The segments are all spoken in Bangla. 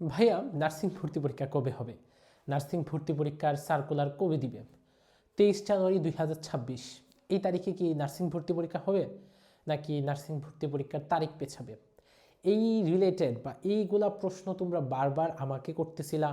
ভাইয়া নার্সিং ভর্তি পরীক্ষা কবে হবে? নার্সিং ভর্তি পরীক্ষার সার্কুলার কবে দিবে? তেইশ জানুয়ারি দুই হাজার ছাব্বিশ। এই তারিখে কি নার্সিং ভর্তি পরীক্ষা হবে, নাকি নার্সিং ভর্তি পরীক্ষার তারিখ পেছাবে? এই রিলেটেড বা এইগুলা প্রশ্ন তোমরা বারবার আমাকে করতেছিলা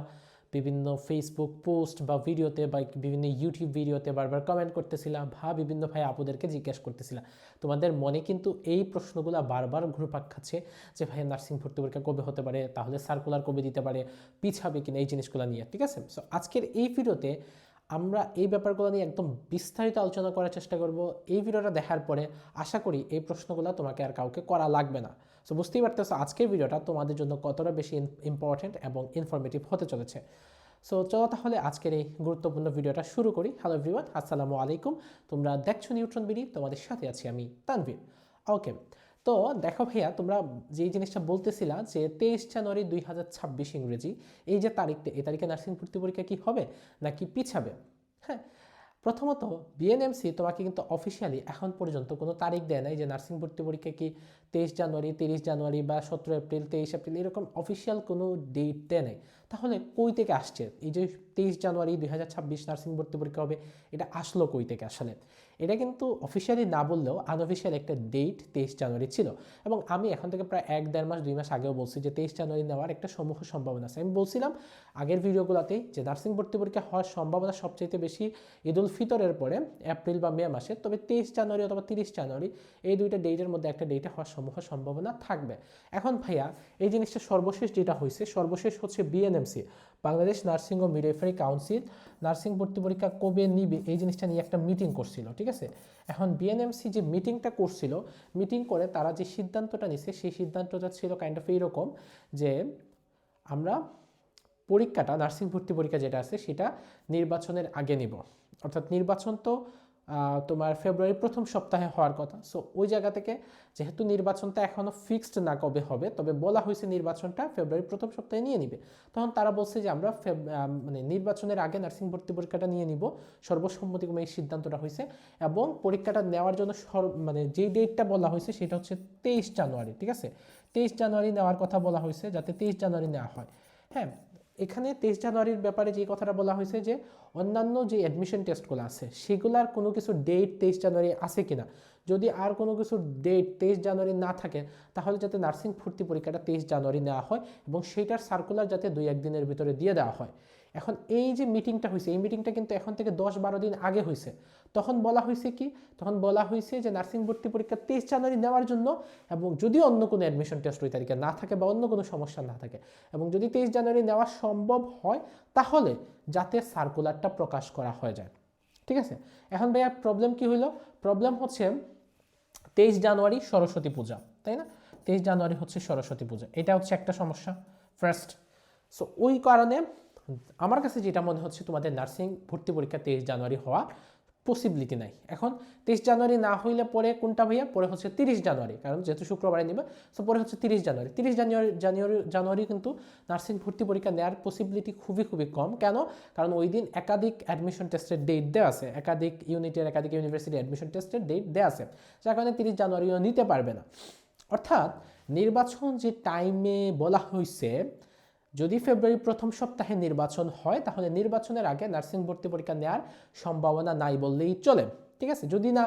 বিভিন্ন ফেসবুক পোস্ট বা ভিডিওতে বা বিভিন্ন ইউটিউব ভিডিওতে বারবার কমেন্ট করতেছিলাম বা বিভিন্ন ভাই আপুদেরকে জিজ্ঞেস করতেছিলাম। তোমাদের মনে কিন্তু এই প্রশ্নগুলো বারবার ঘুরপাক খাচ্ছে যে, ভাই নার্সিং ভর্তি পরীক্ষা কবে হতে পারে? তাহলে সার্কুলার কবে দিতে পারে? পিছাবে কিনা এই জিনিসগুলো নিয়ে। ঠিক আছে? সো আজকের এই ভিডিওতে আমরা এই ব্যাপারগুলো নিয়ে একদম বিস্তারিত আলোচনা করার চেষ্টা করব। এই ভিডিওটা দেখার পরে আশা করি এই প্রশ্নগুলো তোমাকে আর কাউকে করা লাগবে না। সো বুঝতেই পারতেছো, আজকের ভিডিওটা তোমাদের জন্য কতটা বেশি ইম্পর্ট্যান্ট এবং ইনফরমেটিভ হতে চলেছে। সো চলো তাহলে আজকের এই গুরুত্বপূর্ণ ভিডিওটা শুরু করি। হ্যালো এভরিওয়ান আসসালামু আলাইকুম। তোমরা দেখছ নিউট্রন বিডি তোমাদের সাথে আছি আমি তানভীর। ওকে তো দেখো ভাইয়া, তোমরা যেই জিনিসটা বলতেছিলা যে তেইশ জানুয়ারি দুই হাজার ছাব্বিশ ইংরেজি, এই যে তারিখটা, এই তারিখে নার্সিং ভর্তি পরীক্ষা কি হবে নাকি পিছাবে? হ্যাঁ প্রথমত বিএনএমসি তোমাকে কিন্তু অফিসিয়ালি এখন পর্যন্ত কোনো তারিখ দেয় নাই যে নার্সিং ভর্তি পরীক্ষা কি তেইশ জানুয়ারি, তিরিশ জানুয়ারি বা সতেরো এপ্রিল, তেইশ এপ্রিল এরকম অফিসিয়াল কোনো ডেট দেয় নাই। তাহলে কই থেকে আসছে? এই যে তেইশ জানুয়ারি দুই হাজার ছাব্বিশ নার্সিং ভর্তি পরীক্ষা হবে, এটা আসলো কই থেকে আসলে? এটা কিন্তু অফিসিয়ালি না বললেও আনঅফিসিয়াল একটা ডেট তেইশ জানুয়ারি ছিল। এবং আমি এখন থেকে প্রায় এক, দেড় মাস, দুই মাস আগেও বলছি যে তেইশ জানুয়ারি নেওয়ার একটা সমূহ সম্ভাবনা আছে। আমি বলছিলাম আগের ভিডিওগুলোতেই যে নার্সিং ভর্তি পরীক্ষা হওয়ার সম্ভাবনা সবচেয়ে বেশি ঈদ উল ফিতরের পরে এপ্রিল বা মে মাসে, তবে তেইশ জানুয়ারি অথবা তিরিশ জানুয়ারি এই দুইটা ডেটের মধ্যে একটা ডেটে হওয়ার সমূহ সম্ভাবনা থাকবে। এখন ভাইয়া, এই জিনিসটা সর্বশেষ যেটা হয়েছে সর্বশেষ হচ্ছে বিএনএমসি বাংলাদেশ নার্সিং ও মিডওয়াইফারি কাউন্সিল, নার্সিং ভর্তি পরীক্ষা কবে নিবে, এই জিনিসটা নিয়ে একটা মিটিং করছিল, ঠিক আছে? এখন বিএনএমসি যে মিটিংটা করছিল মিটিং করে তারা যে সিদ্ধান্তটা নিছে, সেই সিদ্ধান্তটা ছিল কাইন্ড অফ এইরকম যে আমরা পরীক্ষাটা, নার্সিং ভর্তি পরীক্ষা যেটা আছে, সেটা নির্বাচনের আগে নিব। অর্থাৎ নির্বাচন তো তোমার ফেব্রুয়ারির প্রথম সপ্তাহে হওয়ার কথা। সো ওই জায়গা থেকে যেহেতু নির্বাচনটা এখনও ফিক্সড না কবে হবে, তবে বলা হয়েছে নির্বাচনটা ফেব্রুয়ারির প্রথম সপ্তাহে নিয়ে নিবে। তখন তারা বলছে যে, আমরা মানে নির্বাচনের আগে নার্সিং ভর্তি পরীক্ষাটা নিয়ে নিব। সর্বসম্মতিক্রমে এই সিদ্ধান্তটা হয়েছে এবং পরীক্ষাটা নেওয়ার জন্য মানে যেই ডেটটা বলা হয়েছে সেটা হচ্ছে তেইশ জানুয়ারি, ঠিক আছে? তেইশ জানুয়ারি নেওয়ার কথা বলা হয়েছে যাতে তেইশ জানুয়ারি নেওয়া হয়। হ্যাঁ এখানে তেইশ জানুয়ারির ব্যাপারে যে কথাটা বলা হয়েছে যে অন্যান্য যে অ্যাডমিশন টেস্টগুলো আছে, সেগুলার কোনো কিছু ডেট তেইশ জানুয়ারি আছে কিনা? যদি আর কোনো কিছু ডেট তেইশ জানুয়ারি না থাকে, তাহলে যাতে নার্সিং ভর্তি পরীক্ষাটা তেইশ জানুয়ারি নেওয়া হয় এবং সেইটার সার্কুলার যাতে দুই একদিনের ভিতরে দিয়ে দেওয়া হয়। এখন এই যে মিটিংটা হয়েছে, এই মিটিংটা কিন্তু এখন থেকে দশ বারো দিন আগে হয়েছে। তখন বলা হয়েছে কি? তখন বলা হয়েছে যে নার্সিং ভর্তি পরীক্ষা তেইশ জানুয়ারি নেওয়ার জন্য এবং যদি অন্য কোনো অ্যাডমিশন টেস্ট ওই তারিখে না থাকে বা অন্য কোনো সমস্যা না থাকে এবং যদি তেইশ জানুয়ারি নেওয়া সম্ভব হয়, তাহলে যাতে সার্কুলারটা প্রকাশ করা হয়ে যায়। ঠিক আছে? এখন ভাইয়া প্রবলেম কি হইল? প্রবলেম হচ্ছে তেইশ জানুয়ারি সরস্বতী পূজা, তাই না? তেইশ জানুয়ারি হচ্ছে সরস্বতী পূজা। এটা হচ্ছে একটা সমস্যা। ফার্স্ট সো ওই কারণে আমার কাছে যেটা মনে হচ্ছে, তোমাদের নার্সিং ভর্তি পরীক্ষা তেইশ জানুয়ারি হওয়া পসিবিলিটি নাই। এখন তেইশ জানুয়ারি না হইলে পরে কোনটা ভাইয়া? পরে হচ্ছে তিরিশ জানুয়ারি, কারণ যেহেতু শুক্রবারে নেবে সো পরে হচ্ছে তিরিশ জানুয়ারি। তিরিশ জানুয়ারি জানুয়ারি জানুয়ারি কিন্তু নার্সিং ভর্তি পরীক্ষা নেওয়ার পসিবিলিটি খুবই খুবই কম। কেন? কারণ ওই দিন একাধিক অ্যাডমিশন টেস্টের ডেট দেওয়া আছে। একাধিক ইউনিটের একাধিক ইউনিভার্সিটি অ্যাডমিশন টেস্টের ডেট দেওয়া আছে। যার কারণে তিরিশ জানুয়ারিও নিতে পারবে না। অর্থাৎ নির্বাচন যে টাইমে বলা হয়েছে যদি ফেব্রুয়ারি প্রথম সপ্তাহে নির্বাচন হয়, তাহলে নির্বাচনের আগে নার্সিং ভর্তি পরীক্ষা নেওয়ার সম্ভাবনা নাই বললেই চলে। ঠিক আছে? যদি না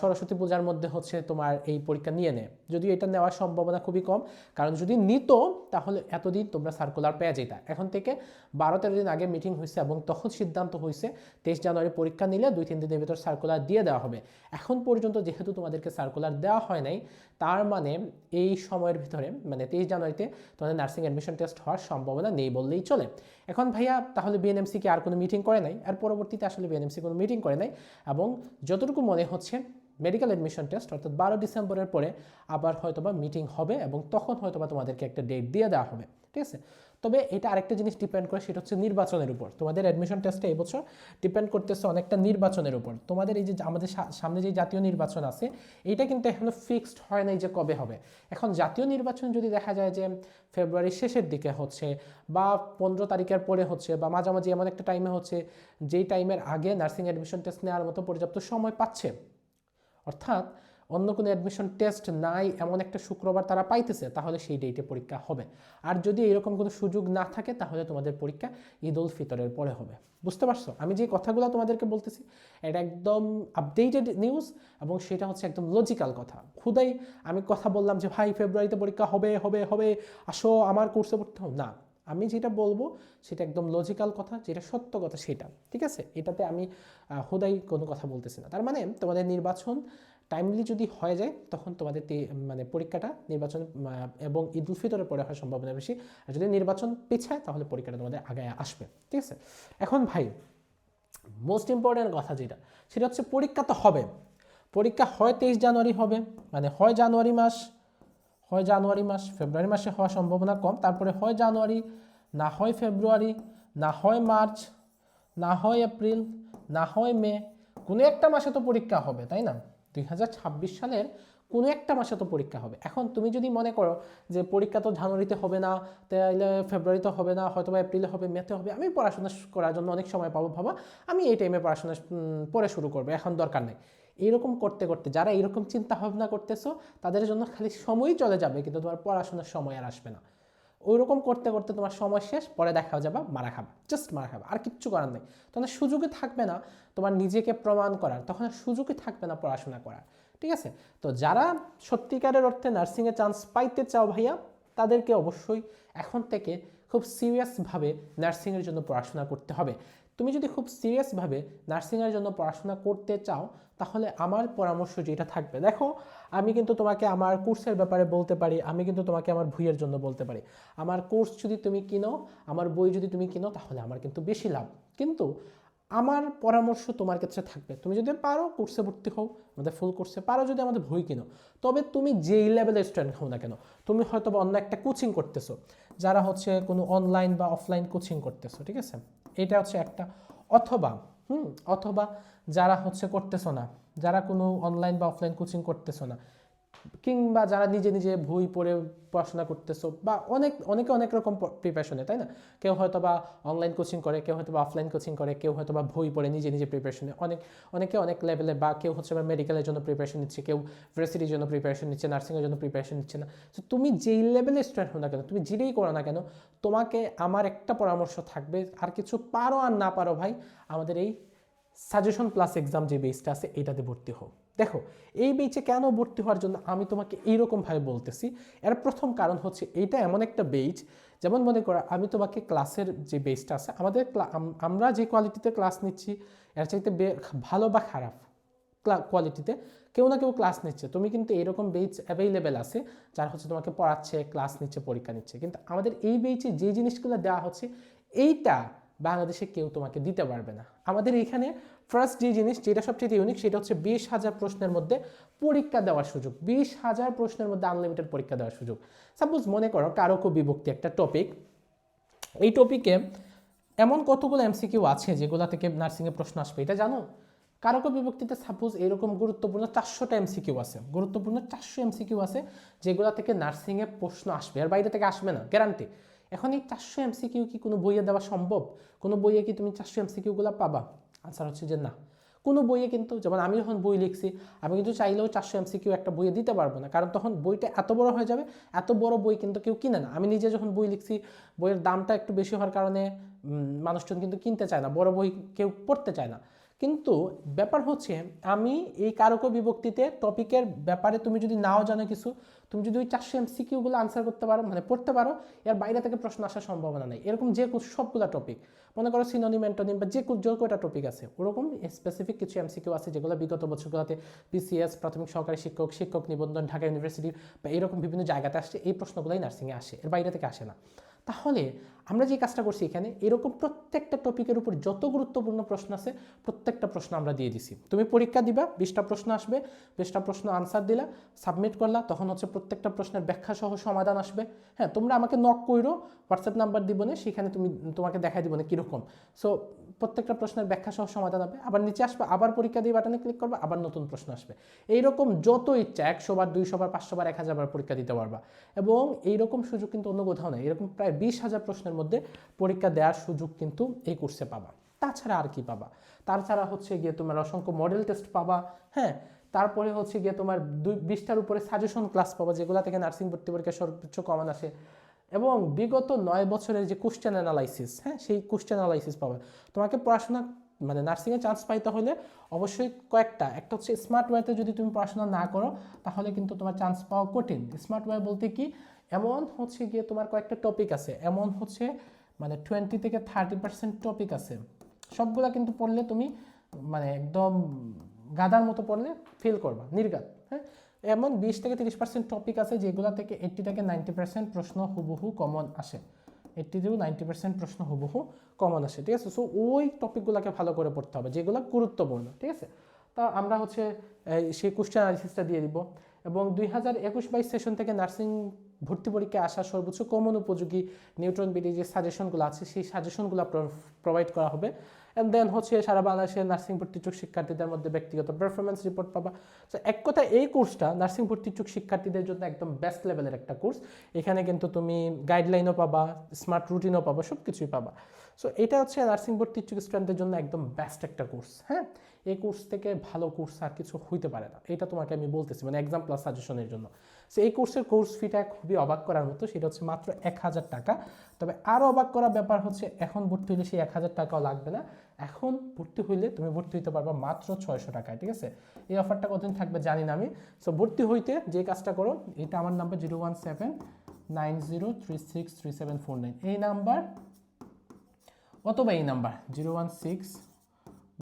সরস্বতী পূজার মধ্যে হচ্ছে তোমার এই পরীক্ষা নিয়ে নেয় যদি এটা নেওয়ার সম্ভাবনা খুবই কম, কারণ যদি নিত, তাহলে এতদিন তোমরা সার্কুলার পেয়ে যেতা। এখন থেকে বারো তেরো দিন আগে মিটিং হয়েছে এবং তখন সিদ্ধান্ত হয়েছে তেইশ জানুয়ারি পরীক্ষা নিলে দুই, তিন দিনের ভিতর সার্কুলার দিয়ে দেওয়া হবে। এখন পর্যন্ত যেহেতু তোমাদেরকে সার্কুলার দেওয়া হয় নাই, তার মানে এই সময়ের ভিতরে মানে তেইশ জানুয়ারিতে তোমাদের নার্সিং অ্যাডমিশন টেস্ট হওয়ার সম্ভাবনা নেই বললেই চলে। এখন ভাইয়া, তাহলে বিএনএমসি কি আর কোনো মিটিং করে নাই, আর পরবর্তীতে আসলে বিএনএমসি কোনো মিটিং করে নাই, এবং যতটুকু মনে হচ্ছে মেডিকেল অ্যাডমিশন টেস্ট অর্থাৎ বারো ডিসেম্বরের পরে আবার হয়তোবা মিটিং হবে, এবং তখন হয়তোবা তোমাদেরকে একটা ডেট দিয়ে দেওয়া হবে, ঠিক আছে? তবে এটা আরেকটা জিনিস ডিপেন্ড করে, সেটা হচ্ছে নির্বাচনের উপর। তোমাদের অ্যাডমিশন টেস্টে এবছর ডিপেন্ড করতেছে অনেকটা নির্বাচনের উপর। তোমাদের এই যে আমাদের সামনে যে জাতীয় নির্বাচন আছে, এইটা কিন্তু এখনও ফিক্সড হয় নাই যে কবে হবে। এখন জাতীয় নির্বাচন যদি দেখা যায় যে ফেব্রুয়ারির শেষের দিকে হচ্ছে বা পনেরো তারিখের পরে হচ্ছে বা মাঝামাঝি এমন একটা টাইমে হচ্ছে, যেই টাইমের আগে নার্সিং অ্যাডমিশন টেস্ট নেওয়ার মতো পর্যাপ্ত সময় পাচ্ছে। অর্থাৎ অন্য কোনো অ্যাডমিশন টেস্ট নাই, এমন একটা শুক্রবার তারা পাইতেছে, তাহলে সেই ডেটে পরীক্ষা হবে। আর যদি এরকম কোনো সুযোগ না থাকে, তাহলে তোমাদের পরীক্ষা ঈদ উল ফিতরের পরে হবে। বুঝতে পারছ? আমি যে কথাগুলো তোমাদেরকে বলতেছি, এটা একদম আপডেটেড নিউজ এবং সেটা হচ্ছে একদম লজিক্যাল কথা। খুদাই, আমি কথা বললাম যে, ভাই ফেব্রুয়ারিতে পরীক্ষা হবে হবে হবে, আসো, আমার কোর্সে পড়তে হবে। না, আমি যেটা বলব, সেটা একদম লজিক্যাল কথা, যেটা সত্য কথা সেটা, ঠিক আছে? এটাতে আমি হুদাই কোনো কথা বলতেছি না। তার মানে তোমাদের নির্বাচন টাইমলি যদি হয়ে যায়, তখন তোমাদের মানে পরীক্ষাটা নির্বাচন এবং ঈদ উল ফিতরের পরে হওয়ার সম্ভাবনা বেশি। আর যদি নির্বাচন পিছায়, তাহলে পরীক্ষাটা তোমাদের আগে আসবে। ঠিক আছে? এখন ভাই মোস্ট ইম্পর্ট্যান্ট কথা যেটা, সেটা হচ্ছে পরীক্ষা তো হবে। পরীক্ষা হয় তেইশ জানুয়ারি হবে মানে হয় জানুয়ারি মাস, হয় জানুয়ারি মাস, ফেব্রুয়ারি মাসে হওয়ার সম্ভাবনা কম। তারপরে হয় জানুয়ারি, না হয় ফেব্রুয়ারি, না হয় মার্চ, না হয় এপ্রিল, না হয় মে, কোনো একটা মাসে তো পরীক্ষা হবে, তাই না? দুই হাজার ছাব্বিশ সালের কোনো একটা মাসে তো পরীক্ষা হবে। এখন তুমি যদি মনে করো যে পরীক্ষা তো জানুয়ারিতে হবে না, তাহলে ফেব্রুয়ারিতে হবে না, হয়তো বা এপ্রিলে হবে, মেতে হবে, আমি পড়াশোনা করার জন্য অনেক সময় পাবো ভাবা, আমি এই টাইমে পড়াশোনা পরে শুরু করব, এখন দরকার নেই। এরকম করতে করতে, যারা এরকম চিন্তা ভাবনা করতেছো, তাদের জন্য খালি সময়ই চলে যাবে, কিন্তু তোমার পড়াশোনার সময় আর আসবে না। ওইরকম করতে করতে তোমার সময় শেষ, পরে দেখা যাবে, মারা খাবে জাস্ট মারা খাবে, আর কিচ্ছু করার নেই। তখন সুযোগই থাকবে না তোমার নিজেকে প্রমাণ করার, তখন সুযোগই থাকবে না পড়াশোনা করার, ঠিক আছে? তো যারা সত্যিকারের অর্থে নার্সিংয়ে চান্স পাইতে চাও ভাইয়া, তাদেরকে অবশ্যই এখন থেকে খুব সিরিয়াসভাবে নার্সিংয়ের জন্য পড়াশোনা করতে হবে। তুমি যদি খুব সিরিয়াসভাবে নার্সিংয়ের জন্য পড়াশোনা করতে চাও, তাহলে আমার পরামর্শ যেটা থাকবে, দেখো, আমি কিন্তু তোমাকে আমার কোর্সের ব্যাপারে বলতে পারি, আমি কিন্তু তোমাকে আমার ভুইয়ের জন্য বলতে পারি। আমার কোর্স যদি তুমি কিনো, আমার বই যদি তুমি কিনো, তাহলে আমার কিন্তু বেশি লাভ। কিন্তু আমার পরামর্শ তোমার কাছে থাকবে, তুমি যদি পারো কোর্সে ভর্তি হও, আমাদের ফুল কোর্সে পারো যদি আমাদের বই কিনো। তবে তুমি যেই লেভেলের স্টুডেন্ট হও না কেন, তুমি হয়তো অন্য একটা কোচিং করতেছো, যারা হচ্ছে কোনো অনলাইন বা অফলাইন কোচিং করতেছো, ঠিক আছে? এটা হচ্ছে একটা। অথবা, হুম, অথবা যারা হচ্ছে করতেছো না, যারা কোনো অনলাইন বা অফলাইন কোচিং করতেছো না কিংবা যারা নিজে নিজে বই পড়ে পড়াশোনা করতেছো বা অনেক, অনেকে অনেক রকম প্রিপারেশনে তাই না? কেউ হয়তো বা অনলাইন কোচিং করে, কেউ হয়তো বা অফলাইন কোচিং করে, কেউ হয়তো বা বই পড়ে নিজে নিজে প্রিপারেশনে অনেক, অনেকে অনেক লেভেলে বা কেউ হচ্ছে বা মেডিকেলের জন্য প্রিপারেশন নিচ্ছে, কেউ ভার্সিটির জন্য প্রিপারেশন নিচ্ছে নার্সিংয়ের জন্য প্রিপারেশন নিচ্ছে না। তো তুমি যেই লেভেলে স্টুডেন্ট হো না কেন, তুমি যেটাই করো না কেন, তোমাকে আমার একটা পরামর্শ থাকবে, আর কিছু পারো আর না পারো ভাই, আমাদের এই সাজেশন প্লাস এক্সাম যে বেসটা আছে, এটাতে ভর্তি হও। দেখো, এই বেচে কেন ভর্তি হওয়ার জন্য আমি তোমাকে এইরকমভাবে বলতেছি। এর প্রথম কারণ হচ্ছে এইটা এমন একটা বেচ যেমন মনে করো আমি তোমাকে ক্লাসের যে বেসটা আছে, আমাদের আমরা যে কোয়ালিটিতে ক্লাস নিচ্ছি, এর চাইতে ভালো বা খারাপ কোয়ালিটিতে কেউ না কেউ ক্লাস নিচ্ছে। তুমি কিন্তু এরকম বেচ অ্যাভেলেবেল আছে, যারা হচ্ছে তোমাকে পড়াচ্ছে ক্লাস নিচ্ছে, পরীক্ষা নিচ্ছে। কিন্তু আমাদের এই বেচে যে জিনিসগুলো দেওয়া হচ্ছে, এইটা বাংলাদেশে কেউ তোমাকে দিতে পারবে না। আমাদের এখানে ফার্স্ট যে জিনিস যেটা সবচেয়ে ইউনিক সেটা হচ্ছে বিশ হাজার প্রশ্নের মধ্যে পরীক্ষা দেওয়ার সুযোগ। বিশ হাজার প্রশ্নের মধ্যে আনলিমিটেড পরীক্ষা দেওয়ার সুযোগ। সাপোজ মনে করো কারক বিভক্তি একটা টপিক এই টপিকে এমন কতগুলো এমসিকিউ আছে যেগুলো থেকে নার্সিংয়ে প্রশ্ন আসবে, এটা জানো? কারক বিভক্তিতে সাপোজ এরকম গুরুত্বপূর্ণ চারশোটা এমসিকিউ আছে। গুরুত্বপূর্ণ চারশো এমসিকিউ আছে যেগুলো থেকে নার্সিংয়ে প্রশ্ন আসবে, আর বাইরে থেকে আসবে না গ্যারান্টি এখন এই চারশো এমসিকিউ কি কোনো বইয়ে দেওয়া সম্ভব? কোনো বইয়ে কি তুমি চারশো এমসিকিউগুলো পাবা? আনসার হচ্ছে যে না, কোনো বইয়ে কিন্তু যেমন আমি যখন বই লিখছি, আমি কিন্তু চাইলেও চারশো এমসিকিউ একটা বইয়ে দিতে পারব না। কারণ তখন বইটা এত বড় হয়ে যাবে, এত বড় বই কিন্তু কেউ কিনে না। আমি নিজে যখন বই লিখছি, বইয়ের দামটা একটু বেশি হওয়ার কারণে মানুষজন কিন্তু কিনতে চায় না, বড় বই কেউ পড়তে চায় না। কিন্তু ব্যাপার হচ্ছে, আমি এই কারক বিভক্তিতে টপিকের ব্যাপারে তুমি যদি নাও জানো কিছু তুমি যদি ওই চারশো এম সিকিউগুলো আনসার করতে পারো মানে পড়তে পারো, এর বাইরে থেকে প্রশ্ন আসার সম্ভাবনা নেই। এরকম যে সবগুলো টপিক মনে করো সিনোনিম অ্যান্টোনিম বা যে যে কয়টা টপিক আছে, ওরকম স্পেসিফিক কিছু এম সিকিউ আছে যেগুলো বিগত বছরগুলোতে বিসিএস প্রাথমিক সহকারী শিক্ষক শিক্ষক নিবন্ধন, ঢাকা ইউনিভার্সিটি বা এরকম বিভিন্ন জায়গাতে আসছে, এই প্রশ্নগুলোই নার্সিংয়ে আসে, এর বাইরে থেকে আসে না। তাহলে আমরা যে কাজটা করছি এখানে, এরকম প্রত্যেকটা টপিকের উপর যত গুরুত্বপূর্ণ প্রশ্ন আছে, প্রত্যেকটা প্রশ্ন আমরা দিয়ে দিছি। তুমি পরীক্ষা দিবা, বিশটা প্রশ্ন আসবে, বিশটা প্রশ্ন আনসার দিলা সাবমিট করলা, তখন হচ্ছে প্রত্যেকটা প্রশ্নের ব্যাখ্যা সহ সমাধান আসবে। হ্যাঁ তোমরা আমাকে নক কইরো হোয়াটসঅ্যাপ নাম্বার দিব না, সেখানে তুমি, তোমাকে দেখাই দিব না কীরকম। সো প্রত্যেকটা প্রশ্নের ব্যাখ্যা সহ সমাধান হবে। আবার নিচে আসবে, আবার পরীক্ষা দিয়ে বাটনে ক্লিক করবে, আবার নতুন প্রশ্ন আসবে। এইরকম যত ইচ্ছা, একশো বার, দুইশো বার, পাঁচশো বার, এক হাজার বার পরীক্ষা দিতে পারবা। এবং এইরকম সুযোগ কিন্তু অন্য কোথাও নেই। এরকম প্রায় বিশ হাজার প্রশ্নের মধ্যে পরীক্ষা দেওয়ার সুযোগ কিন্তু এই কোর্সে পাবা। তাছাড়া আর কি পাবা? তাছাড়া হচ্ছে গিয়ে তোমার অসংখ্য মডেল টেস্ট পাবা হ্যাঁ? তারপরে হচ্ছে গিয়ে তোমার দুই, বিশটার উপরে সাজেশন ক্লাস পাবা, যেগুলো থেকে নার্সিং ভর্তি পরীক্ষা সর্বোচ্চ কমান আসে। এবং বিগত নয় বছরের যে কোশ্চেন অ্যানালাইসিস হ্যাঁ? সেই কোশ্চেন অ্যানালাইসিস পাবে। তোমাকে পড়াশোনা মানে নার্সিংয়ে চান্স পাইতে হলে অবশ্যই কয়েকটা। একটা হচ্ছে স্মার্ট ওয়েতে যদি তুমি পড়াশোনা না করো, তাহলে কিন্তু তোমার চান্স পাওয়া কঠিন। স্মার্ট ওয়ে বলতে কি? এমন হচ্ছে গিয়ে তোমার কয়েকটা টপিক আছে। এমন হচ্ছে মানে টোয়েন্টি থেকে থার্টি পার্সেন্ট টপিক আছে। সবগুলা কিন্তু পড়লে তুমি মানে একদম গাদার মতো পড়লে ফেল করবা, নির্গাত হ্যাঁ? এমন বিশ থেকে তিরিশ পার্সেন্ট টপিক আছে যেগুলো থেকে এইট্টি থেকে নাইনটি পার্সেন্ট প্রশ্ন হুবহু কমন আসে। এইট্টি থেকে নাইনটি পার্সেন্ট প্রশ্ন হুবহু কমন আসে, ঠিক আছে? সো ওই টপিকগুলোকে ভালো করে পড়তে হবে, যেগুলো গুরুত্বপূর্ণ, ঠিক আছে? তা আমরা হচ্ছে সেই কোশ্চেন অ্যানালিসিসটা দিয়ে দিব। এবং দুই হাজার একুশ বাইশ সেশন থেকে নার্সিং ভর্তি পরীক্ষায় আসা সর্বোচ্চ কমন উপযোগী নিউট্রন বিডি যে সাজেশনগুলো আছে, সেই সাজেশনগুলো প্রোভাইড করা হবে। অ্যান্ড দেন হচ্ছে সারা বাংলাদেশের নার্সিং ভর্তি ইচ্ছুক শিক্ষার্থীদের মধ্যে ব্যক্তিগত পারফরমেন্স রিপোর্ট পাবা। তো এক কথা এই কোর্সটা নার্সিং ভর্তি ইচ্ছুক শিক্ষার্থীদের জন্য একদম বেস্ট লেভেলের একটা কোর্স এখানে কিন্তু তুমি গাইডলাইনও পাবা স্মার্ট রুটিনও পাবা সব কিছুই পাবা। সো এটা হচ্ছে নার্সিং ভর্তি ইচ্ছুক স্টুডেন্টদের জন্য একদম বেস্ট একটা কোর্স হ্যাঁ? এই কোর্স থেকে ভালো কোর্স আর কিছু হইতে পারে না। এটা তোমাকে আমি বলতেছি মানে এক্সাম প্লাস সাজেশনের জন্য। সো এই কোর্সের কোর্স ফিটা খুবই অবাক করার মতো, সেটা হচ্ছে মাত্র এক হাজার টাকা। তবে আরও অবাক করার ব্যাপার হচ্ছে, এখন ভর্তি হলে সেই এক হাজার টাকাও লাগবে না। এখন ভর্তি হইলে তুমি ভর্তি হইতে পারবা মাত্র ছয়শো টাকায়, ঠিক আছে? এই অফারটা কতদিন থাকবে জানি না আমি। সো ভর্তি হইতে যে কাজটা করো, এটা আমার number zero one seven nine zero three six three seven four nine এই নাম্বার অথবা এই number zero one six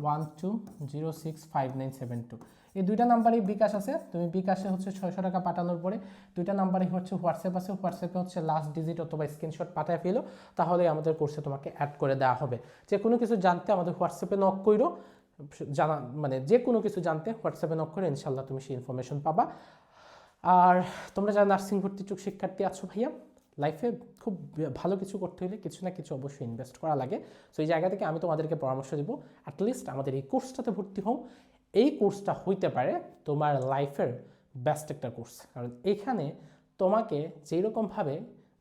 one two zero six five nine seven two এই দুইটা নাম্বারই বিকাশ আছে। তুমি বিকাশে হচ্ছে ছয়শো টাকা পাঠানোর পরে দুইটা নাম্বারই হচ্ছে হোয়াটসঅ্যাপ আছে। হোয়াটসঅ্যাপে হচ্ছে লাস্ট ডিজিট অথবা স্ক্রিনশট পাঠায় ফেলো। তাহলে আমাদের কোর্সে তোমাকে অ্যাড করে দেওয়া হবে। যে কোনো কিছু জানতে আমাদের হোয়াটসঅ্যাপে নক করো জানা মানে যে কোনো কিছু জানতে হোয়াটসঅ্যাপে নক করে ইনশাল্লাহ তুমি সেই ইনফরমেশন পাবা। আর তোমরা যারা নার্সিং ভর্তি ইচ্ছুক শিক্ষার্থী আছো ভাইয়া লাইফে খুব ভালো কিছু করতে হলে কিছু না কিছু অবশ্যই ইনভেস্ট করা লাগে। সো এই জায়গা থেকে আমি তোমাদেরকে পরামর্শ দেবো। অ্যাটলিস্ট আমাদের এই কোর্সটাতে ভর্তি হও। এই কোর্সটা হইতে পারে তোমার লাইফের বেস্ট একটা কোর্স কারণ এখানে তোমাকে যেই রকমভাবে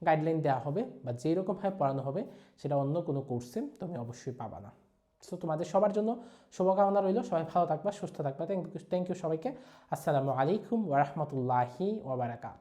গাইডলাইন দেওয়া হবে বা যেই রকমভাবে পড়ানো হবে, সেটা অন্য কোনো কোর্সে তুমি অবশ্যই পাবা না। সো তোমাদের সবার জন্য শুভকামনা রইল। সবাই ভালো থাকবা, সুস্থ থাকবা। থ্যাংক ইউ থ্যাংক ইউ সবাইকে। আসসালামু আলাইকুম ওরহমতুল্লাহি ওবরাকাত